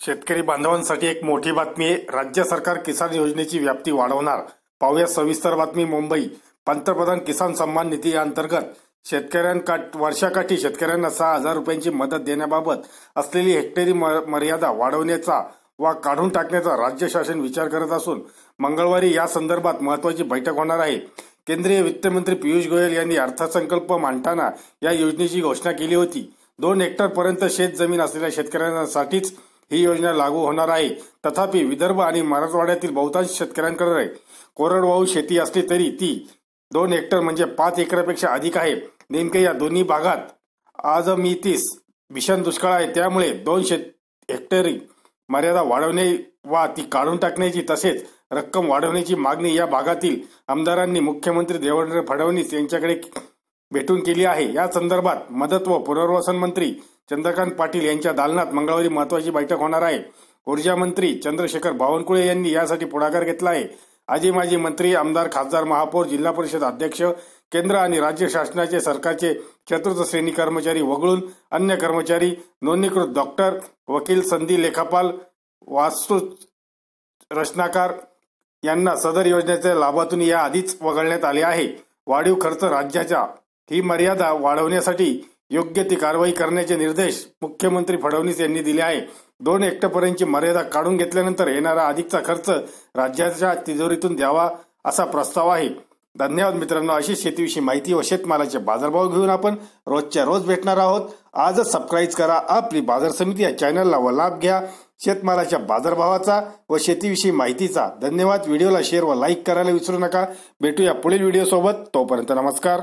शेतकरी बांधवांसाठी एक मोठी बातमी आहे. राज्य सरकार किसान योजनेची व्याप्ती वाढवणार. पाहूया सविस्तर बातमी मुंबई. पंतप्रधान किसान सन्मान निधी अंतर्गत शेतकऱ्यांका वर्षाकाठी शेतकऱ्यांना सहा हजार रुपयांची मदत देण्याबाबत असलेली हेक्टरी मर्यादा वाढवण्याचा वा काढून टाकण्याचा राज्य शासन विचार करत असून मंगळवारी या संदर्भात महत्वाची बैठक होणार आहे. केंद्रीय वित्तमंत्री पियुष गोयल यांनी अर्थसंकल्प मांडताना या योजनेची घोषणा केली होती. दोन हेक्टर पर्यंत शेत जमीन असलेल्या शेतकऱ्यांसाठीच ही योजना लागू होणार आहे. तथापि विदर्भ आणि मराठवाड्यातील बहुतांश शेतकऱ्यांकडे कोरडवाहू शेती असली तरी ती दोन हेक्टर म्हणजे पाच एकरापेक्षा अधिक आहे. नेमके या दोन्ही भागात आज मी तीस भीषण दुष्काळ आहे. त्यामुळे दोन शेत हेक्टरी मर्यादा वाढवणे वा ती काढून टाकण्याची तसेच रक्कम वाढवण्याची मागणी या भागातील आमदारांनी मुख्यमंत्री देवेंद्र फडणवीस यांच्याकडे भेटून केली आहे. या संदर्भात मदत व पुनर्वसन मंत्री चंद्रकांत पाटील यांच्या दालनात मंगळवारी महत्वाची बैठक होणार आहे. ऊर्जा मंत्री चंद्रशेखर बावनकुळे यांनी यासाठी पुढाकार घेतला आहे. आजी माजी मंत्री आमदार खासदार महापौर जिल्हा परिषद अध्यक्ष केंद्र आणि राज्य शासनाचे सरकारचे चतुर्थ श्रेणी कर्मचारी वगळून अन्य कर्मचारी नोंदणीकृत डॉक्टर वकील संधी लेखापाल वास्तू रचनाकार यांना सदर योजनेच्या लाभातून या आधीच वगळण्यात आले आहे. वाढीव खर्च राज्याच्या ही मर्यादा वाढवण्यासाठी योग्य ती कारवाई करण्याचे निर्देश मुख्यमंत्री फडणवीस यांनी दिले आहे. दोन हेक्टरपर्यंतची मर्यादा काढून घेतल्यानंतर येणारा अधिकचा खर्च राज्याच्या तिजोरीतून द्यावा असा प्रस्ताव आहे. धन्यवाद मित्रांनो अशी शेतीविषयी माहिती व शेतमालाचे बाजारभाव घेऊन आपण रोजच्या रोज भेटणार आहोत. आजच सबस्क्राईब करा आपली बाजार समिती या चॅनलला व लाभ घ्या. शेतमालाच्या बाजारभावाचा व शेतीविषयी माहितीचा धन्यवाद. व्हिडिओला शेअर व लाईक करायला विसरू नका. भेटूया पुढील व्हिडिओ सोबत. तोपर्यंत नमस्कार.